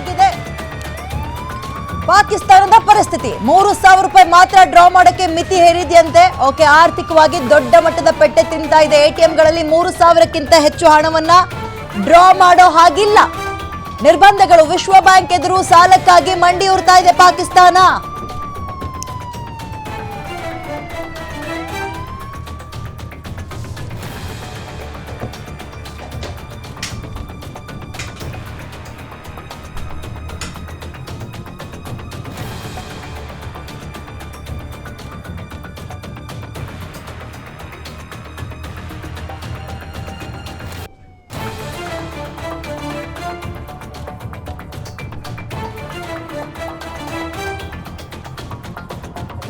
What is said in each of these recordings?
ಆಗಿದೆ. ಪಾಕಿಸ್ತಾನದ ಪರಿಸ್ಥಿತಿ. ಮೂರು ಸಾವಿರ ರೂಪಾಯಿ ಮಾತ್ರ ಡ್ರಾ ಮಾಡಕ್ಕೆ ಮಿತಿ ಹೇರಿದೆಯಂತೆ. ಓಕೆ, ಆರ್ಥಿಕವಾಗಿ ದೊಡ್ಡ ಮಟ್ಟದ ಪೆಟ್ಟೆ ತಿಂತಾ ಇದೆ. ಎಟಿಎಂಗಳಲ್ಲಿ ಮೂರು ಸಾವಿರಕ್ಕಿಂತ ಹೆಚ್ಚು ಹಣವನ್ನ ಡ್ರಾ ಮಾಡೋ ಹಾಗಿಲ್ಲ. ನಿರ್ಬಂಧಗಳು. ವಿಶ್ವ ಬ್ಯಾಂಕ್ ಎದುರು ಸಾಲಕ್ಕಾಗಿ ಮಂಡಿಯೂರ್ತಾ ಇದೆ ಪಾಕಿಸ್ತಾನ.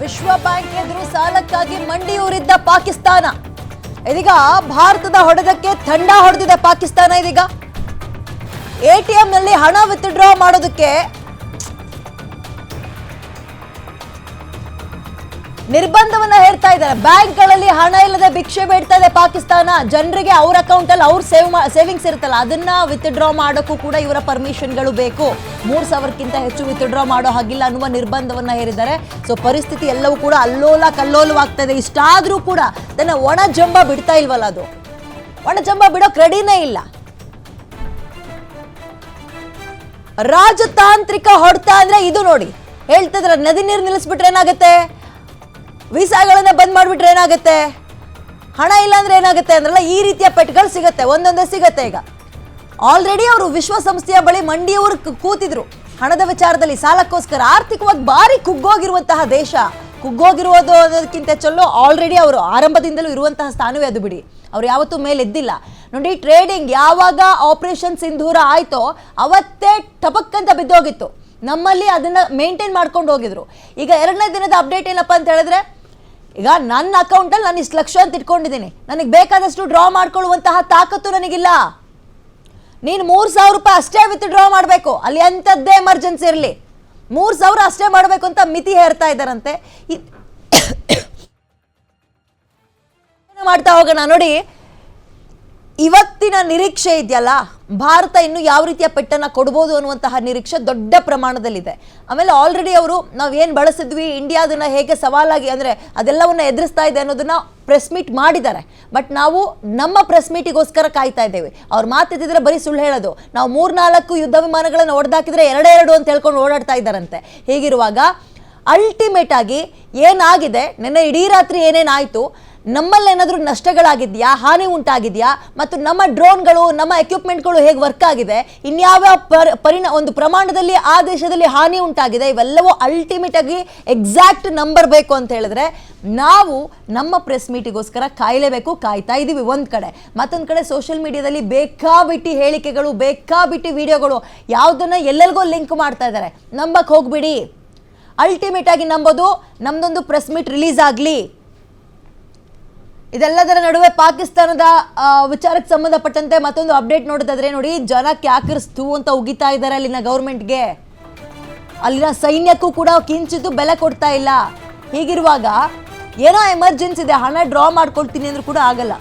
ವಿಶ್ವ ಬ್ಯಾಂಕ್ ಎದುರು ಸಾಲಕ್ಕಾಗಿ ಮಂಡಿಯೂರಿದ್ದ ಪಾಕಿಸ್ತಾನ. ಇದೀಗ ಭಾರತದ ಹೊಡೆದಕ್ಕೆ ತಂಡ ಹೊಡೆದಿದೆ ಪಾಕಿಸ್ತಾನ ಇದೀಗ. ಎಟಿಎಂ ನಲ್ಲಿ ಹಣ ವಿತ್ಡ್ರಾ ಮಾಡೋದಕ್ಕೆ ನಿರ್ಬಂಧವನ್ನ ಹೇರ್ತಾ ಇದ್ದಾರೆ. ಬ್ಯಾಂಕ್ಗಳಲ್ಲಿ ಹಣ ಇಲ್ಲದೆ ಭಿಕ್ಷೆ ಬೇಡ್ತಾ ಇದೆ ಪಾಕಿಸ್ತಾನ. ಜನರಿಗೆ ಅವ್ರ ಅಕೌಂಟ್ ಅಲ್ಲಿ ಅವ್ರ ಸೇವ್ ಸೇವಿಂಗ್ಸ್ ಇರುತ್ತಲ್ಲ, ಅದನ್ನ ವಿತ್ಡ್ರಾ ಮಾಡೋಕ್ಕೂ ಕೂಡ ಇವರ ಪರ್ಮಿಷನ್ಗಳು ಬೇಕು. ಮೂರ್ ಸಾವಿರಕ್ಕಿಂತ ಹೆಚ್ಚು ವಿತ್ಡ್ರಾ ಮಾಡೋ ಹಾಗಿಲ್ಲ ಅನ್ನುವ ನಿರ್ಬಂಧವನ್ನ ಹೇರಿದ್ದಾರೆ. ಸೊ ಪರಿಸ್ಥಿತಿ ಎಲ್ಲವೂ ಕೂಡ ಅಲ್ಲೋಲ ಕಲ್ಲೋಲವಾಗ್ತಾ ಇದೆ ಇಷ್ಟಾದ್ರೂ ಕೂಡ ತನ್ನ ಒಣ ಜಂಬ ಬಿಡ್ತಾ ಇಲ್ವಲ್ಲ ಅದು? ಒಣ ಜಂಬ ಬಿಡೋ ಕ್ರೆಡಿನೇ ಇಲ್ಲ. ರಾಜತಾಂತ್ರಿಕ ಹೊಡ್ತಾ ಅಂದ್ರೆ ಇದು ನೋಡಿ. ಹೇಳ್ತಿದ್ರೆ ನದಿ ನೀರು ನಿಲ್ಲಿಸ್ಬಿಟ್ರೆ ಏನಾಗುತ್ತೆ? ವೀಸಾಗಳನ್ನ ಬಂದ್ ಮಾಡಿಬಿಟ್ರೆ ಏನಾಗುತ್ತೆ? ಹಣ ಇಲ್ಲ ಅಂದ್ರೆ ಏನಾಗುತ್ತೆ ಅಂದ್ರಲ್ಲ, ಈ ರೀತಿಯ ಪೆಟ್ಗಳು ಸಿಗುತ್ತೆ, ಒಂದೊಂದೇ ಸಿಗುತ್ತೆ ಈಗ. ಆಲ್ರೆಡಿ ಅವರು ವಿಶ್ವಸಂಸ್ಥೆಯ ಬಳಿ ಮಂಡಿಯವರು ಕೂತಿದ್ರು. ಹಣದ ವಿಚಾರದಲ್ಲಿ ಸಾಲಕ್ಕೋಸ್ಕರ ಆರ್ಥಿಕವಾಗಿ ಭಾರಿ ಕುಗ್ಗೋಗಿರುವಂತಹ ದೇಶ. ಕುಗ್ಗೋಗಿರುವುದು ಅನ್ನೋದಕ್ಕಿಂತ ಚಲೋ ಆಲ್ರೆಡಿ ಅವರು ಆರಂಭದಿಂದಲೂ ಇರುವಂತಹ ಸ್ಥಾನವೇ ಅದು ಬಿಡಿ. ಅವ್ರು ಯಾವತ್ತೂ ಮೇಲೆ ಎದ್ದಿಲ್ಲ ನೋಡಿ ಟ್ರೇಡಿಂಗ್ ಯಾವಾಗ ಆಪರೇಷನ್ ಸಿಂಧೂರ ಆಯ್ತೋ, ಅವತ್ತೇ ಟಪಕ್ ಅಂತ ಬಿದ್ದೋಗಿತ್ತು. ನಮ್ಮಲ್ಲಿ ಅದನ್ನ ಮೇಂಟೈನ್ ಮಾಡ್ಕೊಂಡು ಹೋಗಿದ್ರು. ಈಗ ಎರಡನೇ ದಿನದ ಅಪ್ಡೇಟ್ ಏನಪ್ಪ ಅಂತ ಹೇಳಿದ್ರೆ ಈಗ ನನ್ನ ಅಕೌಂಟಲ್ಲಿ ನಾನು ಇಷ್ಟು ಲಕ್ಷ ಅಂತ ಇಟ್ಕೊಂಡಿದ್ದೀನಿ. ನನಗೆ ಬೇಕಾದಷ್ಟು ಡ್ರಾ ಮಾಡ್ಕೊಳ್ಳುವಂತಹ ತಾಕತ್ತು ನನಗಿಲ್ಲ. ನೀನು ಮೂರು ಸಾವಿರ ರೂಪಾಯಿ ಅಷ್ಟೇ ವಿತ್ ಡ್ರಾ ಮಾಡಬೇಕು. ಅಲ್ಲಿ ಎಂಥದ್ದೇ ಎಮರ್ಜೆನ್ಸಿ ಇರಲಿ. ಮೂರು ಸಾವಿರ ಅಷ್ಟೇ ಮಾಡಬೇಕು ಅಂತ ಮಿತಿ ಹೇರ್ತಾ ಇದ್ದಾರಂತೆ. ಮಾಡ್ತಾ ಹೋಗೋಣ ನೋಡಿ. ಇವತ್ತಿನ ನಿರೀಕ್ಷೆ ಇದೆಯಲ್ಲ? ಭಾರತ ಇನ್ನು ಯಾವ ರೀತಿಯ ಪೆಟ್ಟನ್ನು ಕೊಡ್ಬೋದು ಅನ್ನುವಂತಹ ನಿರೀಕ್ಷೆ ದೊಡ್ಡ ಪ್ರಮಾಣದಲ್ಲಿದೆ. ಆಮೇಲೆ ಆಲ್ರೆಡಿ ಅವರು ನಾವು ಏನು ಬಳಸಿದ್ವಿ ಇಂಡಿಯಾದನ್ನ ಹೇಗೆ ಸವಾಲಾಗಿ ಅಂದರೆ ಅದೆಲ್ಲವನ್ನು ಎದುರಿಸ್ತಾ ಇದೆ ಅನ್ನೋದನ್ನು ಪ್ರೆಸ್ ಮೀಟ್ ಮಾಡಿದ್ದಾರೆ. ಬಟ್ ನಾವು ನಮ್ಮ ಪ್ರೆಸ್ ಮೀಟಿಗೋಸ್ಕರ ಕಾಯ್ತಾ ಇದ್ದೇವೆ. ಅವ್ರು ಮಾತಿದ್ದರೆ ಬರೀ ಸುಳ್ಳು ಹೇಳೋದು. ನಾವು ಮೂರ್ನಾಲ್ಕು ಯುದ್ಧ ವಿಮಾನಗಳನ್ನು ಹೊಡೆದಾಕಿದ್ರೆ ಎರಡೇ ಎರಡು ಅಂತ ಹೇಳ್ಕೊಂಡು ಓಡಾಡ್ತಾ ಇದ್ದಾರಂತೆ. ಹೀಗಿರುವಾಗ ಅಲ್ಟಿಮೇಟ್ ಆಗಿ ಏನಾಗಿದೆ? ನಿನ್ನೆ ಇಡೀ ರಾತ್ರಿ ಏನೇನಾಯಿತು ನಮ್ಮಲ್ಲಿ ಏನಾದರೂ ನಷ್ಟಗಳಾಗಿದೆಯಾ, ಹಾನಿ ಉಂಟಾಗಿದೆಯಾ, ಮತ್ತು ನಮ್ಮ ಡ್ರೋನ್ಗಳು, ನಮ್ಮ ಎಕ್ವಿಪ್ಮೆಂಟ್ಗಳು ಹೇಗೆ ವರ್ಕ್ ಆಗಿದೆ ಇನ್ಯಾವ ಪರ್, ಪರಿಣ, ಒಂದು ಪ್ರಮಾಣದಲ್ಲಿ, ಆ ದೇಶದಲ್ಲಿ ಹಾನಿ ಉಂಟಾಗಿದೆ, ಇವೆಲ್ಲವೂ ಅಲ್ಟಿಮೇಟ್ ಆಗಿ ಎಕ್ಸಾಕ್ಟ್ ನಂಬರ್ ಬೇಕು ಅಂತ ಹೇಳಿದ್ರೆ, ನಾವು ನಮ್ಮ ಪ್ರೆಸ್ ಮೀಟಿಗೋಸ್ಕರ ಕಾಯಲೇಬೇಕು, ಕಾಯ್ತಾ ಇದ್ದೀವಿ ಒಂದು ಕಡೆ. ಮತ್ತೊಂದು ಕಡೆ ಸೋಷಿಯಲ್ ಮೀಡಿಯಾದಲ್ಲಿ ಬೇಕಾಬಿಟ್ಟಿ ಹೇಳಿಕೆಗಳು, ಬೇಕಾಬಿಟ್ಟಿ ವಿಡಿಯೋಗಳು ಯಾವುದನ್ನು ಎಲ್ಲೆಲ್ಗೋ ಲಿಂಕ್ ಮಾಡ್ತಾ ಇದ್ದಾರೆ. ನಂಬಕ್ಕೆ ಹೋಗ್ಬಿಡಿ. ಅಲ್ಟಿಮೇಟ್ ಆಗಿ ನಂಬೋದು, ನಮ್ದೊಂದು ಪ್ರೆಸ್ ಮೀಟ್ ರಿಲೀಸ್ ಆಗಲಿ. ಇದೆಲ್ಲದರ ನಡುವೆ ಪಾಕಿಸ್ತಾನದ ವಿಚಾರಕ್ಕೆ ಸಂಬಂಧಪಟ್ಟಂತೆ ಮತ್ತೊಂದು ಅಪ್ಡೇಟ್ ನೋಡೋದಾದ್ರೆ ನೋಡಿ, ಜನ ಕ್ಯಾಕರಿಸ್ತು ಅಂತ ಉಗಿತಾ ಇದ್ದಾರೆ ಅಲ್ಲಿನ ಗೌರ್ಮೆಂಟ್ಗೆ. ಅಲ್ಲಿನ ಸೈನ್ಯಕ್ಕೂ ಕೂಡ ಕಿಂಚಿತ್ತು ಬೆಲೆ ಕೊಡ್ತಾ ಇಲ್ಲ. ಹೀಗಿರುವಾಗ ಏನೋ ಎಮರ್ಜೆನ್ಸಿ ಇದೆ, ಹಣ ಡ್ರಾ ಮಾಡ್ಕೊಳ್ತೀನಿ ಅಂದ್ರೂ ಕೂಡ ಆಗಲ್ಲ.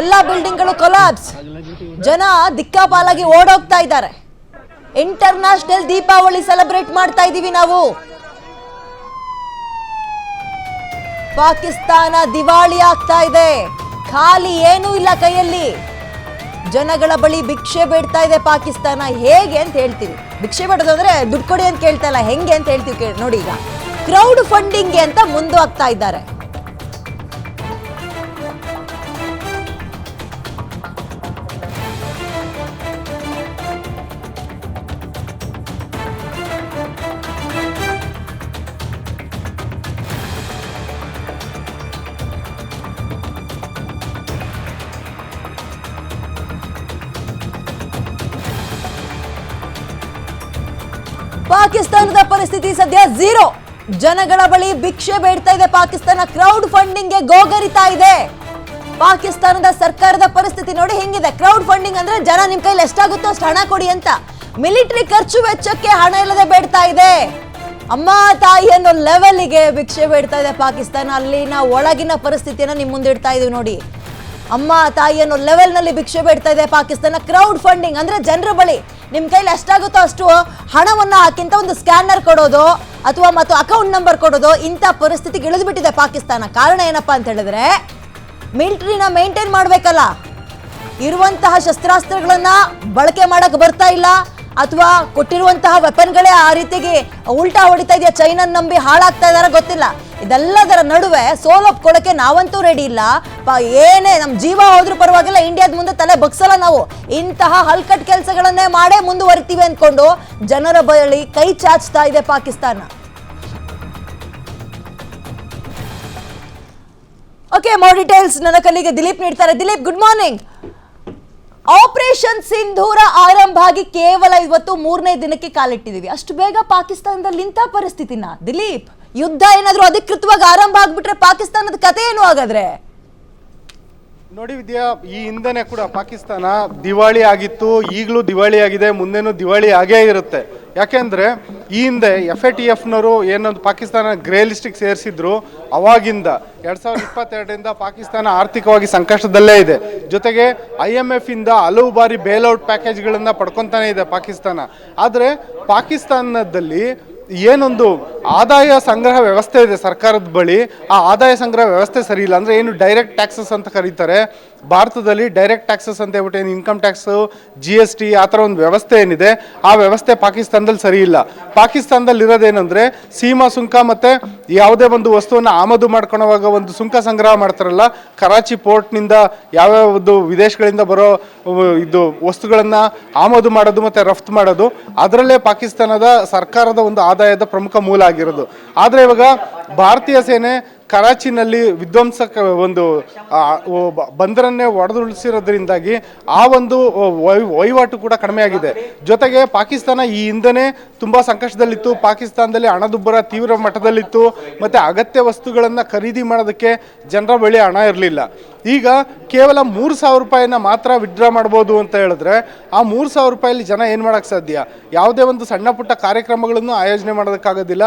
ಎಲ್ಲ ಬಿಲ್ಡಿಂಗ್ಗಳು ಕೊಲಾಬ್ಸ್ ಜನ ದಿಕ್ಕಾಪಾಲಾಗಿ ಓಡೋಗ್ತಾ ಇದ್ದಾರೆ. ಇಂಟರ್ನ್ಯಾಷನಲ್ ದೀಪಾವಳಿ ಸೆಲೆಬ್ರೇಟ್ ಮಾಡ್ತಾ ಇದ್ದೀವಿ ನಾವು. ಪಾಕಿಸ್ತಾನ ದಿವಾಳಿ ಆಗ್ತಾ ಇದೆ. ಖಾಲಿ ಏನೂ ಇಲ್ಲ ಕೈಯಲ್ಲಿ. ಜನಗಳ ಬಳಿ ಭಿಕ್ಷೆ ಬೇಡ್ತಾ ಇದೆ ಪಾಕಿಸ್ತಾನ. ಹೇಗೆ ಅಂತ ಹೇಳ್ತೀವಿ. ಭಿಕ್ಷೆ ಬೇಡೋದು ಅಂದ್ರೆ ದುಡ್ಡು ಕೊಡಿ ಅಂತ ಕೇಳ್ತಾ ಇಲ್ಲ. ಹೆಂಗೆ ಅಂತ ಹೇಳ್ತೀವಿ ನೋಡಿ ಈಗ. ಕ್ರೌಡ್ ಫಂಡಿಂಗ್ಗೆ ಅಂತ ಮುಂದುವಾಗ್ತಾ ಇದ್ದಾರೆ. ಪಾಕಿಸ್ತಾನದ ಪರಿಸ್ಥಿತಿ ಸದ್ಯ ಝೀರೋ. ಜನಗಳ ಬಳಿ ಭಿಕ್ಷೆ ಬೇಡ್ತಾ ಇದೆ. ಪಾಕಿಸ್ತಾನ ಕ್ರೌಡ್ ಫಂಡಿಂಗ್ಗೆ ಗೋಗರಿತಾ ಇದೆ. ಪಾಕಿಸ್ತಾನದ ಸರ್ಕಾರದ ಪರಿಸ್ಥಿತಿ ನೋಡಿ ಹೆಂಗಿದೆ. ಕ್ರೌಡ್ ಫಂಡಿಂಗ್ ಅಂದ್ರೆ ಜನ ನಿಮ್ ಕೈಲಿ ಎಷ್ಟಾಗುತ್ತೋ ಅಷ್ಟು ಹಣ ಕೊಡಿ ಅಂತ. ಮಿಲಿಟರಿ ಖರ್ಚು ವೆಚ್ಚಕ್ಕೆ ಹಣ ಇಲ್ಲದೆ ಬೇಡ್ತಾ ಇದೆ. ಅಮ್ಮ, ತಾಯಿ ಅನ್ನೋ ಲೆವೆಲ್ಗೆ ಭಿಕ್ಷೆ ಬೇಡ್ತಾ ಇದೆ ಪಾಕಿಸ್ತಾನ. ಅಲ್ಲಿನ ಒಳಗಿನ ಪರಿಸ್ಥಿತಿಯನ್ನ ನಿಮ್ ಮುಂದೆ ಇಡ್ತಾ ಇದೀವಿ ನೋಡಿ. ಅಮ್ಮ, ತಾಯಿ ಅನ್ನೋ ಲೆವೆಲ್ನಲ್ಲಿ ಭಿಕ್ಷೆ ಬೇಡ್ತಾ ಇದೆ ಪಾಕಿಸ್ತಾನ. ಕ್ರೌಡ್ ಫಂಡಿಂಗ್ ಅಂದ್ರೆ ಜನರ ಬಳಿ ನಿಮ್ ಕೈಲಿ ಎಷ್ಟಾಗುತ್ತೋ ಅಷ್ಟು ಹಣವನ್ನು ಹಾಕಿಂತ ಒಂದು ಸ್ಕ್ಯಾನರ್ ಕೊಡೋದು ಅಥವಾ ಮತ್ತು ಅಕೌಂಟ್ ನಂಬರ್ ಕೊಡೋದು ಇಂಥ ಪರಿಸ್ಥಿತಿಗೆ ಇಳಿದ್ಬಿಟ್ಟಿದೆ ಪಾಕಿಸ್ತಾನ. ಕಾರಣ ಏನಪ್ಪ ಅಂತ ಹೇಳಿದ್ರೆ, ಮಿಲಿಟರಿನ ಮೇಂಟೈನ್ ಮಾಡಬೇಕಲ್ಲ. ಇರುವಂತಹ ಶಸ್ತ್ರಾಸ್ತ್ರಗಳನ್ನ ಬಳಕೆ ಮಾಡಕ್ ಬರ್ತಾ ಇಲ್ಲ. ಅಥವಾ ಕೊಟ್ಟಿರುವಂತಹ ವೆಪನ್ಗಳೇ ಆ ರೀತಿಗೆ ಉಲ್ಟಾ ಹೊಡಿತಾ ಇದೆಯಾ? ಚೈನನ್ ನಂಬಿ ಹಾಳಾಗ್ತಾ ಇದಾರ ಗೊತ್ತಿಲ್ಲ. ಇದೆಲ್ಲದರ ನಡುವೆ ಸೋಲೊಪ್ಕೊಳ್ಳೋಕೆ ನಾವಂತೂ ರೆಡಿ ಇಲ್ಲ. ಏನೇ ನಮ್ಮ ಜೀವ ಹೋದ್ರೂ ಪರವಾಗಿಲ್ಲ, ಇಂಡಿಯಾದ ಮುಂದೆ ತಲೆ ಬಗ್ಸಲ್ಲ ನಾವು. ಇಂತಹ ಹಲ್ಕಟ್ ಕೆಲಸಗಳನ್ನೇ ಮಾಡೇ ಮುಂದುವರಿತೀವಿ ಅಂದ್ಕೊಂಡು ಜನರ ಬಳಿ ಕೈ ಚಾಚ್ತಾ ಇದೆ ಪಾಕಿಸ್ತಾನ. ಓಕೆ ಮೋರ್ ಡೀಟೇಲ್ಸ್ ನನ್ನ ಕಲ್ಲಿಗೆ ದಿಲೀಪ್ ನೀಡ್ತಾರೆ. Dileep good morning operation Sindoor ಆರಂಭ ಆಗಿ ಕೇವಲ ಇವತ್ತು ಮೂರನೇ ದಿನಕ್ಕೆ ಕಾಲಿಟ್ಟಿದ್ದೀವಿ. ಅಷ್ಟು ಬೇಗ ಪಾಕಿಸ್ತಾನದಲ್ಲಿ ಇಂಥ ಪರಿಸ್ಥಿತಿನ. ದಿಲೀಪ್. ಯುದ್ಧ ಏನಾದರೂ ಅಧಿಕೃತವಾಗಿ ಆರಂಭ ಆಗ್ಬಿಟ್ರೆ ಪಾಕಿಸ್ತಾನದ ಕತೆ ಏನು ಹಾಗಾದ್ರೆ? ನೋಡಿ ವಿದ್ಯಾ, ಈ ಹಿಂದೆನೆ ಕೂಡ ಪಾಕಿಸ್ತಾನ ದಿವಾಳಿ ಆಗಿತ್ತು, ಈಗಲೂ ದಿವಾಳಿ ಆಗಿದೆ, ಮುಂದೆನೂ ದಿವಾಳಿ ಆಗೇ ಇರುತ್ತೆ. ಯಾಕೆಂದ್ರೆ, ಈ ಹಿಂದೆ ಎಫ್ ಎ ಟಿ ಎಫ್ನವರು ಏನೊಂದು ಪಾಕಿಸ್ತಾನ ಗ್ರೇ ಲಿಸ್ಟಿಗೆ ಸೇರಿಸಿದ್ರು, ಅವಾಗಿಂದ, ಎರಡ್ ಸಾವಿರದ ಇಪ್ಪತ್ತೆರಡರಿಂದ ಪಾಕಿಸ್ತಾನ ಆರ್ಥಿಕವಾಗಿ ಸಂಕಷ್ಟದಲ್ಲೇ ಇದೆ. ಜೊತೆಗೆ ಐ ಎಂ ಇಂದ ಹಲವು ಬಾರಿ ಬೇಲ್ಔಟ್ ಪ್ಯಾಕೇಜ್ಗಳನ್ನು ಪಡ್ಕೊತಾನೆ ಇದೆ ಪಾಕಿಸ್ತಾನ. ಆದರೆ, ಪಾಕಿಸ್ತಾನದಲ್ಲಿ ಏನೊಂದು ಆದಾಯ ಸಂಗ್ರಹ ವ್ಯವಸ್ಥೆ ಇದೆ ಸರ್ಕಾರದ ಬಳಿ. ಆ ಆದಾಯ ಸಂಗ್ರಹ ವ್ಯವಸ್ಥೆ ಸರಿ ಇಲ್ಲ ಅಂದ್ರೆ ಏನು ಡೈರೆಕ್ಟ್ ಟ್ಯಾಕ್ಸಸ್ ಅಂತ ಕರೀತಾರೆ. ಭಾರತದಲ್ಲಿ ಡೈರೆಕ್ಟ್ ಟ್ಯಾಕ್ಸಸ್ ಅಂತ ಹೇಳ್ಬಿಟ್ಟು ಏನು income tax G S T ಆ ಥರ ಒಂದು ವ್ಯವಸ್ಥೆ ಏನಿದೆ, ಆ ವ್ಯವಸ್ಥೆ ಪಾಕಿಸ್ತಾನದಲ್ಲಿ ಸರಿ ಇಲ್ಲ. ಪಾಕಿಸ್ತಾನದಲ್ಲಿ ಇರೋದೇನೆಂದರೆ ಸೀಮಾ ಸುಂಕ ಮತ್ತು ಯಾವುದೇ ಒಂದು ವಸ್ತುವನ್ನು ಆಮದು ಮಾಡ್ಕೊಳ್ಳೋವಾಗ ಒಂದು ಸುಂಕ ಸಂಗ್ರಹ ಮಾಡ್ತಾರಲ್ಲ, ಕರಾಚಿ ಪೋರ್ಟ್ನಿಂದ ಯಾವ್ಯಾವ ಒಂದು ವಿದೇಶಗಳಿಂದ ಬರೋ ಇದು ವಸ್ತುಗಳನ್ನು ಆಮದು ಮಾಡೋದು ಮತ್ತು ರಫ್ತು ಮಾಡೋದು, ಅದರಲ್ಲೇ ಪಾಕಿಸ್ತಾನದ ಸರ್ಕಾರದ ಒಂದು ಆದಾಯದ ಪ್ರಮುಖ ಮೂಲ ಆಗಿರೋದು. ಆದರೆ ಇವಾಗ ಭಾರತೀಯ ಸೇನೆ ಕರಾಚಿನಲ್ಲಿ ವಿಧ್ವಂಸಕ ಒಂದು ಬಂದರನ್ನೇ ಒಡೆದುಳಿಸಿರೋದ್ರಿಂದಾಗಿ ಆ ಒಂದು ವಹಿವಾಟು ಕೂಡ ಕಡಿಮೆ ಆಗಿದೆ ಜೊತೆಗೆ ಪಾಕಿಸ್ತಾನ ಈ ಹಿಂದೆನೇ ತುಂಬಾ ಸಂಕಷ್ಟದಲ್ಲಿತ್ತು. ಪಾಕಿಸ್ತಾನದಲ್ಲಿ ಹಣದುಬ್ಬರ ತೀವ್ರ ಮಟ್ಟದಲ್ಲಿತ್ತು. ಮತ್ತೆ ಅಗತ್ಯ ವಸ್ತುಗಳನ್ನು ಖರೀದಿ ಮಾಡೋದಕ್ಕೆ ಜನರ ಬಳಿ ಹಣ ಇರಲಿಲ್ಲ. ಈಗ ಕೇವಲ ಮೂರು ಸಾವಿರ ರೂಪಾಯಿನ ಮಾತ್ರ ವಿಡ್ರಾ ಮಾಡ್ಬೋದು ಅಂತ ಹೇಳಿದ್ರೆ ಆ ಮೂರು ಸಾವಿರ ರೂಪಾಯಲ್ಲಿ ಜನ ಏನು ಮಾಡೋಕ್ಕೆ ಸಾಧ್ಯ? ಯಾವುದೇ ಒಂದು ಸಣ್ಣ ಪುಟ್ಟ ಕಾರ್ಯಕ್ರಮಗಳನ್ನು ಆಯೋಜನೆ ಮಾಡೋದಕ್ಕಾಗೋದಿಲ್ಲ.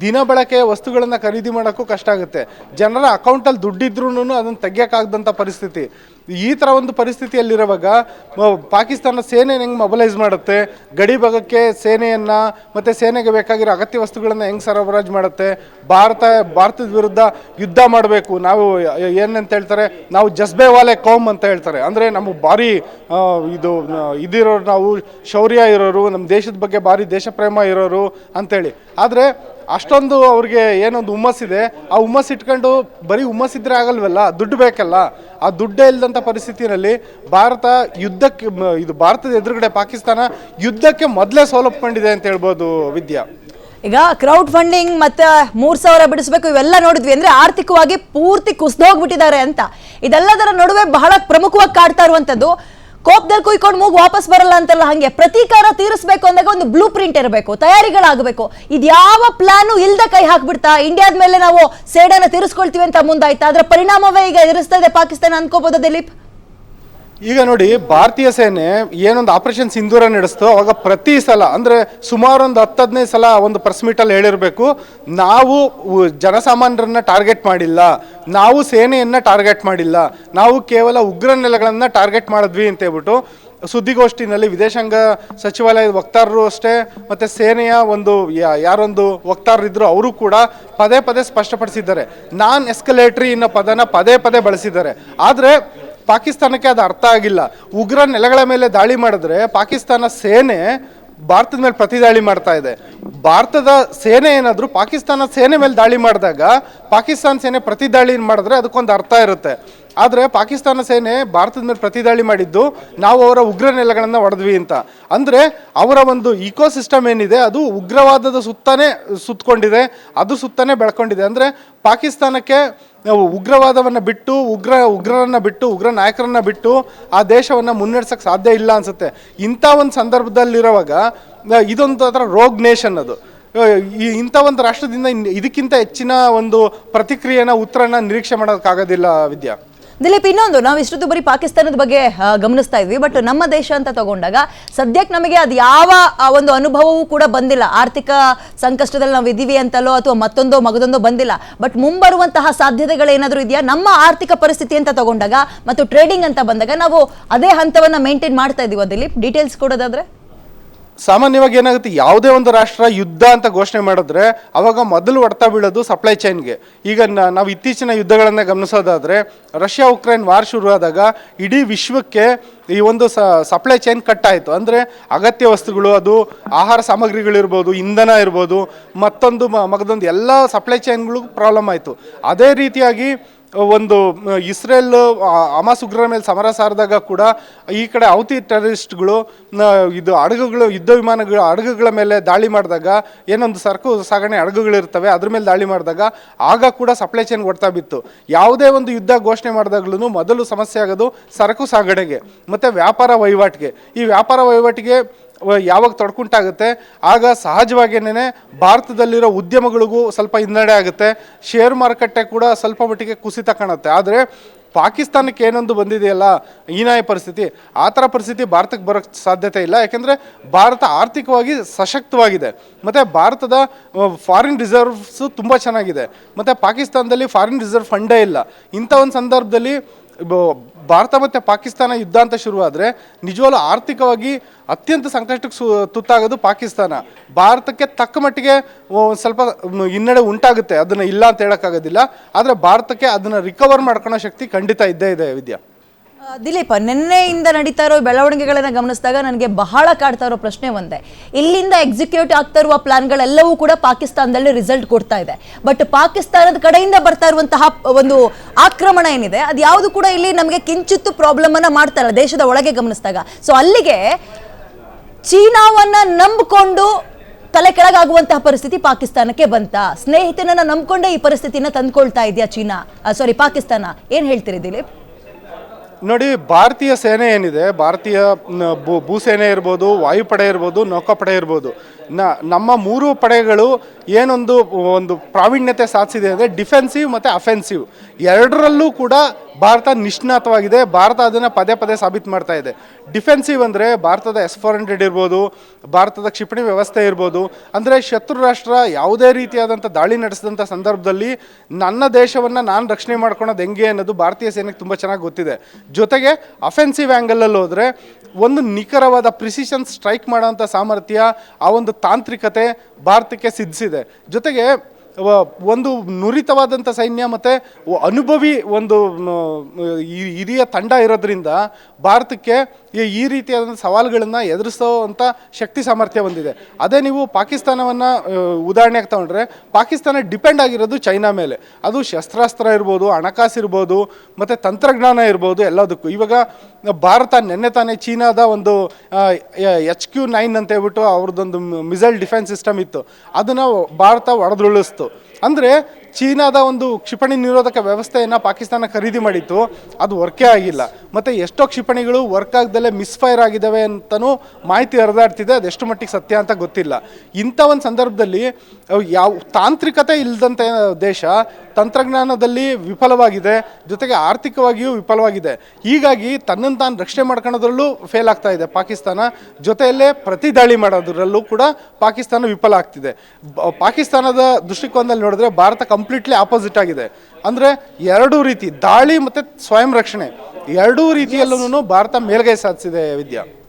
ದಿನ ಬಳಕೆಯ ವಸ್ತುಗಳನ್ನು ಖರೀದಿ ಮಾಡೋಕ್ಕೂ ಕಷ್ಟ ಆಗುತ್ತೆ. ಜನರ ಅಕೌಂಟಲ್ಲಿ ದುಡ್ಡಿದ್ರೂ ಅದನ್ನು ತೆಗಿಯೋಕ್ಕಾಗದಂಥ ಪರಿಸ್ಥಿತಿ. ಈ ಥರ ಒಂದು ಪರಿಸ್ಥಿತಿಯಲ್ಲಿರುವಾಗ ಪಾಕಿಸ್ತಾನ ಸೇನೆ ಹೆಂಗೆ ಮೊಬಲೈಸ್ ಮಾಡುತ್ತೆ, ಗಡಿ ಭಾಗಕ್ಕೆ ಸೇನೆಯನ್ನು, ಮತ್ತು ಸೇನೆಗೆ ಬೇಕಾಗಿರೋ ಅಗತ್ಯ ವಸ್ತುಗಳನ್ನು ಹೆಂಗೆ ಸರಬರಾಜು ಮಾಡುತ್ತೆ, ಭಾರತ, ಭಾರತದ ವಿರುದ್ಧ ಯುದ್ಧ ಮಾಡಬೇಕು, ನಾವು ಏನಂತ ಹೇಳ್ತಾರೆ, ನಾವು ಜಸ್ಬೆ ವಾಲೆ ಕೋಮ್ ಅಂತ ಹೇಳ್ತಾರೆ. ಅಂದರೆ ನಮಗೆ ಭಾರಿ ಇದು ಇದಿರೋರು ನಾವು, ಶೌರ್ಯ ಇರೋರು, ನಮ್ಮ ದೇಶದ ಬಗ್ಗೆ ಭಾರಿ ದೇಶ ಪ್ರೇಮ ಇರೋರು ಅಂಥೇಳಿ ಆದರೆ ಅಷ್ಟೊಂದು ಅವ್ರಿಗೆ ಏನೊಂದು ಹುಮ್ಮಸ್ಸಿದೆ ಆ ಹುಮ್ಮಸ್ ಇಟ್ಕೊಂಡು ಬರೀ ಹುಮ್ಮಸ್ಸಿದ್ರೆ ಆಗಲ್ವಲ್ಲ, ದುಡ್ಡು ಬೇಕಲ್ಲ. ಆ ದುಡ್ಡೇ ಇಲ್ಲದಂಥ ಪರಿಸ್ಥಿತಿಯಲ್ಲಿ ಭಾರತ ಯುದ್ಧಕ್ಕೆ ಇದು ಭಾರತದ ಎದುರುಗಡೆ ಪಾಕಿಸ್ತಾನ ಯುದ್ಧಕ್ಕೆ ಮೊದಲೇ ಸೋಲಪ್ಕೊಂಡಿದೆ ಅಂತ ಹೇಳ್ಬೋದು ವಿದ್ಯಾ. ಈಗ ಕ್ರೌಡ್ ಫಂಡಿಂಗ್ ಮತ್ತೆ ಮೂರ್ ಸಾವಿರ ಬಿಡಿಸ್ಬೇಕು ಇವೆಲ್ಲ ನೋಡಿದ್ವಿ ಅಂದ್ರೆ ಆರ್ಥಿಕವಾಗಿ ಪೂರ್ತಿ ಕುಸಿದೋಗ್ಬಿಟ್ಟಿದ್ದಾರೆ ಅಂತ. ಇದೆಲ್ಲದರ ನಡುವೆ ಬಹಳ ಪ್ರಮುಖವಾಗಿ ಕಾಡ್ತಾ ಇರುವಂತದ್ದು ಕೋಪದಲ್ಲಿ ಕುಯ್ಕೊಂಡು ಮೂಗು ವಾಪಸ್ ಬರಲ್ಲ ಅಂತಲ್ಲ ಹಂಗೆ ಪ್ರತೀಕಾರ ತೀರಿಸಬೇಕು ಅಂದಾಗ ಒಂದು ಬ್ಲೂ ಪ್ರಿಂಟ್ ಇರಬೇಕು, ತಯಾರಿಗಳಾಗಬೇಕು. ಇದ್ಯಾವ ಪ್ಲಾನು ಇಲ್ದ ಕೈ ಹಾಕ್ಬಿಡ್ತಾ? ಇಂಡಿಯಾದ ಮೇಲೆ ನಾವು ಸೇಡನ್ನ ತೀರಿಸ್ಕೊಳ್ತೀವಿ ಅಂತ ಮುಂದಾಯ್ತಾ? ಅದರ ಪರಿಣಾಮವೇ ಈಗ ಎದುರಿಸ್ತಾ ಇದೆ ಪಾಕಿಸ್ತಾನ. ಅನ್ಕೋಬಹುದು ದಿಲೀಪ್? ಈಗ ನೋಡಿ, ಭಾರತೀಯ ಸೇನೆ ಏನೊಂದು ಆಪರೇಷನ್ ಸಿಂಧೂರ ನಡೆಸ್ತೋ, ಅವಾಗ ಪ್ರತಿ ಸಲ, ಅಂದ್ರೆ ಸುಮಾರು ಒಂದು ಹತ್ತು ಹದಿನೈದು ಸಲ ಒಂದು ಪ್ರೆಸ್ ಮೀಟಲ್ಲಿ ಹೇಳಿರಬೇಕು, ನಾವು ಜನಸಾಮಾನ್ಯರನ್ನ ಟಾರ್ಗೆಟ್ ಮಾಡಿಲ್ಲ, ನಾವು ಸೇನೆಯನ್ನ ಟಾರ್ಗೆಟ್ ಮಾಡಿಲ್ಲ, ನಾವು ಕೇವಲ ಉಗ್ರ ನೆಲೆಗಳನ್ನು ಟಾರ್ಗೆಟ್ ಮಾಡಿದ್ವಿ ಅಂತ ಹೇಳ್ಬಿಟ್ಟು, ಸುದ್ದಿಗೋಷ್ಠಿನಲ್ಲಿ ವಿದೇಶಾಂಗ ಸಚಿವಾಲಯದ ವಕ್ತಾರರು ಅಷ್ಟೇ, ಮತ್ತೆ ಸೇನೆಯ ಒಂದು ಯಾರೊಂದು ವಕ್ತಾರರಿದ್ರು ಅವರು ಕೂಡ ಪದೇ ಪದೇ ಸ್ಪಷ್ಟಪಡಿಸಿದ್ದಾರೆ. ನಾನ್ ಎಸ್ಕಲೇಟ್ರಿ ಅನ್ನೋ ಪದನ ಪದೇ ಪದೇ ಬಳಸಿದ್ದಾರೆ. ಆದರೆ ಪಾಕಿಸ್ತಾನಕ್ಕೆ ಅದು ಅರ್ಥ ಆಗಿಲ್ಲ. ಉಗ್ರ ನೆಲೆಗಳ ಮೇಲೆ ದಾಳಿ ಮಾಡಿದ್ರೆ ಪಾಕಿಸ್ತಾನ ಸೇನೆ ಭಾರತದ ಮೇಲೆ ಪ್ರತಿದಾಳಿ ಮಾಡ್ತಾ ಇದೆ. ಭಾರತದ ಸೇನೆ ಏನಾದರೂ ಪಾಕಿಸ್ತಾನ ಸೇನೆ ಮೇಲೆ ದಾಳಿ ಮಾಡಿದಾಗ ಪಾಕಿಸ್ತಾನ ಸೇನೆ ಪ್ರತಿದಾಳಿ ಮಾಡಿದ್ರೆ ಅದಕ್ಕೊಂದು ಅರ್ಥ ಇರುತ್ತೆ. ಆದರೆ ಪಾಕಿಸ್ತಾನ ಸೇನೆ ಭಾರತದ ಮೇಲೆ ಪ್ರತಿದಾಳಿ ಮಾಡಿದ್ದು ನಾವು ಅವರ ಉಗ್ರ ನೆಲೆಗಳನ್ನು ಹೊಡೆದ್ವಿ ಅಂತ. ಅಂದರೆ ಅವರ ಒಂದು ಇಕೋಸಿಸ್ಟಮ್ ಏನಿದೆ, ಅದು ಉಗ್ರವಾದದ ಸುತ್ತಾನೆ ಸುತ್ತಕೊಂಡಿದೆ ಅದು ಸುತ್ತಾನೆ ಬೆಳ್ಕೊಂಡಿದೆ. ಅಂದರೆ ಪಾಕಿಸ್ತಾನಕ್ಕೆ ನಾವು ಉಗ್ರವಾದವನ್ನು ಬಿಟ್ಟು, ಉಗ್ರ, ಉಗ್ರರನ್ನು ಬಿಟ್ಟು, ಉಗ್ರ ನಾಯಕರನ್ನು ಬಿಟ್ಟು ಆ ದೇಶವನ್ನು ಮುನ್ನಡೆಸೋಕ್ಕೆ ಸಾಧ್ಯ ಇಲ್ಲ ಅನಿಸುತ್ತೆ. ಇಂಥ ಒಂದು ಸಂದರ್ಭದಲ್ಲಿರುವಾಗ, ಇದೊಂದು ಥರ ರೋಗ್ ನೇಷನ್ ಅದು. ಈ ಇಂಥ ಒಂದು ರಾಷ್ಟ್ರದಿಂದ ಇದಕ್ಕಿಂತ ಹೆಚ್ಚಿನ ಒಂದು ಪ್ರತಿಕ್ರಿಯೆನ, ಉತ್ತರನ ನಿರೀಕ್ಷೆ ಮಾಡೋಕ್ಕಾಗೋದಿಲ್ಲ ವಿದ್ಯಾ. ದಿಲೀಪ್ ಇನ್ನೊಂದು, ನಾವು ಇಷ್ಟೊತ್ತು ಬರೀ ಪಾಕಿಸ್ತಾನದ ಬಗ್ಗೆ ಗಮನಿಸ್ತಾ ಇದ್ವಿ. ಬಟ್ ನಮ್ಮ ದೇಶ ಅಂತ ತಗೊಂಡಾಗ ಸದ್ಯಕ್ಕೆ ನಮಗೆ ಅದು ಯಾವ ಒಂದು ಅನುಭವವೂ ಕೂಡ ಬಂದಿಲ್ಲ. ಆರ್ಥಿಕ ಸಂಕಷ್ಟದಲ್ಲಿ ನಾವು ಇದ್ದೀವಿ ಅಂತಲೋ ಅಥವಾ ಮತ್ತೊಂದೋ ಮಗದೊಂದೋ ಬಂದಿಲ್ಲ. ಬಟ್ ಮುಂಬರುವಂತಹ ಸಾಧ್ಯತೆಗಳೇನಾದರೂ ಇದೆಯಾ? ನಮ್ಮ ಆರ್ಥಿಕ ಪರಿಸ್ಥಿತಿ ಅಂತ ತಗೊಂಡಾಗ ಮತ್ತು ಟ್ರೇಡಿಂಗ್ ಅಂತ ಬಂದಾಗ ನಾವು ಅದೇ ಹಂತವನ್ನು ಮೇಂಟೈನ್ ಮಾಡ್ತಾ ಇದೀವ ದಿಲೀಪ್ ಡೀಟೇಲ್ಸ್ ಕೊಡೋದಾದ್ರೆ? ಸಾಮಾನ್ಯವಾಗಿ ಏನಾಗುತ್ತೆ, ಯಾವುದೇ ಒಂದು ರಾಷ್ಟ್ರ ಯುದ್ಧ ಅಂತ ಘೋಷಣೆ ಮಾಡಿದ್ರೆ, ಅವಾಗ ಮೊದಲು ಹೊಡ್ತಾ ಬೀಳೋದು ಸಪ್ಲೈ ಚೈನ್ಗೆ ಈಗ ನಾವು ಇತ್ತೀಚಿನ ಯುದ್ಧಗಳನ್ನು ಗಮನಿಸೋದಾದ್ರೆ ರಷ್ಯಾ ಉಕ್ರೇನ್ ವಾರ್ ಶುರುವಾದಾಗ ಇಡೀ ವಿಶ್ವಕ್ಕೆ ಈ ಒಂದು ಸಪ್ಲೈ ಚೈನ್ ಕಟ್ ಆಯಿತು. ಅಂದರೆ ಅಗತ್ಯ ವಸ್ತುಗಳು, ಅದು ಆಹಾರ ಸಾಮಗ್ರಿಗಳಿರ್ಬೋದು, ಇಂಧನ ಇರ್ಬೋದು, ಮತ್ತೊಂದು ಮಗದೊಂದು ಎಲ್ಲ ಸಪ್ಲೈ ಚೈನ್ಗಳಿಗೂ ಪ್ರಾಬ್ಲಮ್ ಆಯಿತು. ಅದೇ ರೀತಿಯಾಗಿ ಒಂದು ಇಸ್ರೇಲ್ ಅಮಾಸ್ ಉಗ್ರರ ಮೇಲೆ ಸಮರ ಸಾರಿದಾಗ ಕೂಡ ಈ ಕಡೆ ಔತಿ ಟೆರರಿಸ್ಟ್ಗಳು ಇದು ಹಡಗುಗಳು, ಯುದ್ಧ ವಿಮಾನಗಳ ಹಡಗುಗಳ ಮೇಲೆ ದಾಳಿ ಮಾಡಿದಾಗ, ಏನೊಂದು ಸರಕು ಸಾಗಣೆ ಹಡಗುಗಳಿರ್ತವೆ, ಅದ್ರ ಮೇಲೆ ದಾಳಿ ಮಾಡಿದಾಗ, ಆಗ ಕೂಡ ಸಪ್ಲೈ ಚೈನ್ ಹೊಡ್ತಾ ಬಿತ್ತು. ಯಾವುದೇ ಒಂದು ಯುದ್ಧ ಘೋಷಣೆ ಮಾಡಿದಾಗ್ಲೂ ಮೊದಲು ಸಮಸ್ಯೆ ಆಗೋದು ಸರಕು ಸಾಗಣೆಗೆ, ಮತ್ತು ವ್ಯಾಪಾರ ವಹಿವಾಟಿಗೆ. ಈ ವ್ಯಾಪಾರ ವಹಿವಾಟಿಗೆ ಯಾವಾಗ ತೊಡ್ಕುಂಟಾಗುತ್ತೆ, ಆಗ ಸಹಜವಾಗಿಯೇ ಭಾರತದಲ್ಲಿರೋ ಉದ್ಯಮಗಳಿಗೂ ಸ್ವಲ್ಪ ಹಿನ್ನಡೆ ಆಗುತ್ತೆ. ಶೇರ್ ಮಾರುಕಟ್ಟೆ ಕೂಡ ಸ್ವಲ್ಪ ಮಟ್ಟಿಗೆ ಕುಸಿತ ಕಾಣುತ್ತೆ. ಆದರೆ ಪಾಕಿಸ್ತಾನಕ್ಕೆ ಏನೊಂದು ಬಂದಿದೆಯಲ್ಲ, ಹೀನಾಯ ಪರಿಸ್ಥಿತಿ. ಆ ಥರ ಪರಿಸ್ಥಿತಿ ಭಾರತಕ್ಕೆ ಬರೋಕ್ಕೆ ಸಾಧ್ಯತೆ ಇಲ್ಲ. ಯಾಕೆಂದರೆ ಭಾರತ ಆರ್ಥಿಕವಾಗಿ ಸಶಕ್ತವಾಗಿದೆ. ಮತ್ತು ಭಾರತದ ಫಾರಿನ್ ರಿಸರ್ವ್ಸು ತುಂಬ ಚೆನ್ನಾಗಿದೆ. ಮತ್ತು ಪಾಕಿಸ್ತಾನದಲ್ಲಿ ಫಾರಿನ್ ರಿಸರ್ವ್ ಫಂಡೇ ಇಲ್ಲ. ಇಂಥ ಒಂದು ಸಂದರ್ಭದಲ್ಲಿ ಭಾರತ ಮತ್ತು ಪಾಕಿಸ್ತಾನ ಯುದ್ಧ ಅಂತ ಶುರುವಾದರೆ ನಿಜವಾಗ್ಲೂ ಆರ್ಥಿಕವಾಗಿ ಅತ್ಯಂತ ಸಂಕಷ್ಟಕ್ಕೆ ಸು, ತುತ್ತಾಗೋದು ಪಾಕಿಸ್ತಾನ. ಭಾರತಕ್ಕೆ ತಕ್ಕ ಮಟ್ಟಿಗೆ ಸ್ವಲ್ಪ ಹಿನ್ನಡೆ ಉಂಟಾಗುತ್ತೆ. ಅದನ್ನು ಇಲ್ಲ ಅಂತ ಹೇಳೋಕ್ಕಾಗೋದಿಲ್ಲ. ಆದರೆ ಭಾರತಕ್ಕೆ ಅದನ್ನು ರಿಕವರ್ ಮಾಡ್ಕೊಳ್ಳೋ ಶಕ್ತಿ ಖಂಡಿತ ಇದ್ದೇ ಇದೆ, ವಿದ್ಯಾ. ದಿಲೀಪ್, ನಿನ್ನೆಯಿಂದ ನಡೀತಾ ಇರೋ ಬೆಳವಣಿಗೆಗಳನ್ನ ಗಮನಿಸಿದಾಗ ನನಗೆ ಬಹಳ ಕಾಡ್ತಾ ಇರೋ ಪ್ರಶ್ನೆ ಒಂದೇ. ಇಲ್ಲಿಂದ ಎಕ್ಸಿಕ್ಯೂಟ್ ಆಗ್ತಾ ಇರುವ ಪ್ಲಾನ್ಗಳೆಲ್ಲವೂ ಕೂಡ ಪಾಕಿಸ್ತಾನದಲ್ಲಿ ರಿಸಲ್ಟ್ ಕೊಡ್ತಾ ಇದೆ. ಬಟ್ ಪಾಕಿಸ್ತಾನದ ಕಡೆಯಿಂದ ಬರ್ತಾ ಇರುವಂತಹ ಒಂದು ಆಕ್ರಮಣ ಏನಿದೆ, ಅದು ಯಾವುದು ಕೂಡ ಇಲ್ಲಿ ನಮಗೆ ಕಿಂಚಿತ್ತು ಪ್ರಾಬ್ಲಮ್ ಅನ್ನ ಮಾಡ್ತಾ ಇಲ್ಲ, ದೇಶದ ಒಳಗೆ ಗಮನಿಸಿದಾಗ. ಸೊ ಅಲ್ಲಿಗೆ ಚೀನಾವನ್ನ ನಂಬಿಕೊಂಡು ತಲೆ ಕೆಳಗಾಗುವಂತಹ ಪರಿಸ್ಥಿತಿ ಪಾಕಿಸ್ತಾನಕ್ಕೆ ಬಂತ. ಸ್ನೇಹಿತನನ್ನ ನಂಬಿಕೊಂಡೇ ಈ ಪರಿಸ್ಥಿತಿನ ತಂದ್ಕೊಳ್ತಾ ಇದೆಯಾ ಚೀನಾ? ಸಾರಿ ಪಾಕಿಸ್ತಾನ. ಏನ್ ಹೇಳ್ತೀರಿ ದಿಲೀಪ್? ನೋಡಿ, ಭಾರತೀಯ ಸೇನೆ ಏನಿದೆ? ಭಾರತೀಯ ಭೂ- ಭೂಸೇನೆ ಇರ್ಬೋದು, ವಾಯುಪಡೆ ಇರ್ಬೋದು, ನೌಕಾಪಡೆ ಇರ್ಬೋದು. ನ, ನಮ್ಮ ಮೂರು ಪಡೆಗಳು ಏನೊಂದು, ಒಂದು ಪ್ರಾವೀಣ್ಯತೆ ಸಾಧಿಸಿದೆ ಅಂದರೆ ಡಿಫೆನ್ಸಿವ್ ಮತ್ತು ಅಫೆನ್ಸಿವ್ ಎರಡರಲ್ಲೂ ಕೂಡ ಭಾರತ ನಿಷ್ಣಾತವಾಗಿದೆ. ಭಾರತ ಅದನ್ನು ಪದೇ ಪದೇ ಸಾಬೀತು ಮಾಡ್ತಾ ಇದೆ. ಡಿಫೆನ್ಸಿವ್ ಅಂದರೆ ಭಾರತದ ಎಸ್ ಫೋರ್ ಹಂಡ್ರೆಡ್ ಇರ್ಬೋದು, ಭಾರತದ ಕ್ಷಿಪಣಿ ವ್ಯವಸ್ಥೆ ಇರ್ಬೋದು. ಅಂದರೆ ಶತ್ರು ರಾಷ್ಟ್ರ ಯಾವುದೇ ರೀತಿಯಾದಂಥ ದಾಳಿ ನಡೆಸಿದಂಥ ಸಂದರ್ಭದಲ್ಲಿ ನನ್ನ ದೇಶವನ್ನು ನಾನು ರಕ್ಷಣೆ ಮಾಡ್ಕೊಳೋದು ಹೆಂಗೆ ಅನ್ನೋದು ಭಾರತೀಯ ಸೇನೆಗೆ ತುಂಬ ಚೆನ್ನಾಗಿ ಗೊತ್ತಿದೆ. ಜೊತೆಗೆ ಅಫೆನ್ಸಿವ್ ಆ್ಯಂಗಲಲ್ಲಿ ಹೋದರೆ ಒಂದು ನಿಖರವಾದ ಪ್ರಿಸಿಷನ್ ಸ್ಟ್ರೈಕ್ ಮಾಡೋಂಥ ಸಾಮರ್ಥ್ಯ, ಆ ಒಂದು ತಾಂತ್ರಿಕತೆ ಭಾರತಕ್ಕೆ ಸಿದ್ಧಿಸಿದೆ. ಜೊತೆಗೆ ಒಂದು ನುರಿತವಾದಂಥ ಸೈನ್ಯ ಮತ್ತು ಅನುಭವಿ ಒಂದು ಹಿರಿಯ ತಂಡ ಇರೋದ್ರಿಂದ ಭಾರತಕ್ಕೆ ಈ- ರೀತಿಯಾದಂಥ ಸವಾಲುಗಳನ್ನು ಎದುರಿಸೋವಂಥ ಶಕ್ತಿ ಸಾಮರ್ಥ್ಯ ಬಂದಿದೆ ಅದೇ ನೀವು ಪಾಕಿಸ್ತಾನವನ್ನು ಉದಾಹರಣೆಗೆ ತಗೊಂಡ್ರೆ, ಪಾಕಿಸ್ತಾನ ಡಿಪೆಂಡ್ ಆಗಿರೋದು ಚೈನಾ ಮೇಲೆ. ಅದು ಶಸ್ತ್ರಾಸ್ತ್ರ ಇರ್ಬೋದು, ಹಣಕಾಸು ಇರ್ಬೋದು, ಮತ್ತು ತಂತ್ರಜ್ಞಾನ ಇರ್ಬೋದು, ಎಲ್ಲದಕ್ಕೂ. ಇವಾಗ ಭಾರತ ನಿನ್ನೆ ತಾನೇ ಚೀನಾದ ಒಂದು ಎಚ್ ಕ್ಯೂ ನೈನ್ ಅಂತ ಹೇಳ್ಬಿಟ್ಟು ಅವ್ರದ್ದೊಂದು ಮಿಸೈಲ್ ಡಿಫೆನ್ಸ್ ಸಿಸ್ಟಮ್ ಇತ್ತು. ಅದನ್ನು ಭಾರತ ಒಡೆದುರುಳಿಸ್ತು. ಅಂದರೆ ಚೀನಾದ ಒಂದು ಕ್ಷಿಪಣಿ ನಿರೋಧಕ ವ್ಯವಸ್ಥೆಯನ್ನು ಪಾಕಿಸ್ತಾನ ಖರೀದಿ ಮಾಡಿತ್ತು. ಅದು ವರ್ಕೇ ಆಗಿಲ್ಲ. ಮತ್ತು ಎಷ್ಟೋ ಕ್ಷಿಪಣಿಗಳು ವರ್ಕ್ ಆಗದಲ್ಲೇ ಮಿಸ್ಫೈರ್ ಆಗಿದ್ದಾವೆ ಅಂತಲೂ ಮಾಹಿತಿ ಹರಿದಾಡ್ತಿದೆ. ಅದೆಷ್ಟು ಮಟ್ಟಿಗೆ ಸತ್ಯ ಅಂತ ಗೊತ್ತಿಲ್ಲ. ಇಂಥ ಒಂದು ಸಂದರ್ಭದಲ್ಲಿ ಯಾವ ತಾಂತ್ರಿಕತೆ ಇಲ್ಲದಂಥ ದೇಶ ತಂತ್ರಜ್ಞಾನದಲ್ಲಿ ವಿಫಲವಾಗಿದೆ. ಜೊತೆಗೆ ಆರ್ಥಿಕವಾಗಿಯೂ ವಿಫಲವಾಗಿದೆ. ಹೀಗಾಗಿ ತನ್ನನ್ನು ತಾನು ರಕ್ಷಣೆ ಮಾಡ್ಕೊಳ್ಳೋದ್ರಲ್ಲೂ ಫೇಲ್ ಆಗ್ತಾ ಇದೆ ಪಾಕಿಸ್ತಾನ. ಜೊತೆಯಲ್ಲೇ ಪ್ರತಿ ದಾಳಿ ಮಾಡೋದ್ರಲ್ಲೂ ಕೂಡ ಪಾಕಿಸ್ತಾನ ವಿಫಲ ಆಗ್ತಿದೆ. ಪಾಕಿಸ್ತಾನದ ದೃಷ್ಟಿಕೋನದಲ್ಲಿ ನೋಡಿದ್ರೆ ಭಾರತ ಕಂಪ್ಲೀಟ್ಲಿ ಆಪೋಸಿಟ್ ಆಗಿದೆ. ಅಂದರೆ ಎರಡೂ ರೀತಿ, ದಾಳಿ ಮತ್ತು ಸ್ವಯಂ ರಕ್ಷಣೆ. ಎರಡೂ ರೀತಿಯಲ್ಲೂ ಭಾರತ ಮೇಲ್ಗೈ ಸಾಧಿಸಿದೆ ವಿದ್ಯಾ.